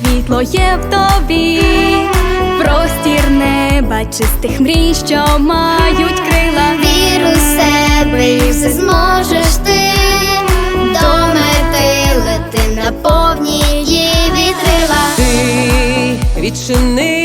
Світло є в тобі, простір неба, чистих мрій, що мають крила. Вір у себе і все зможеш ти до мети лети на повні її вітрила. ти відчини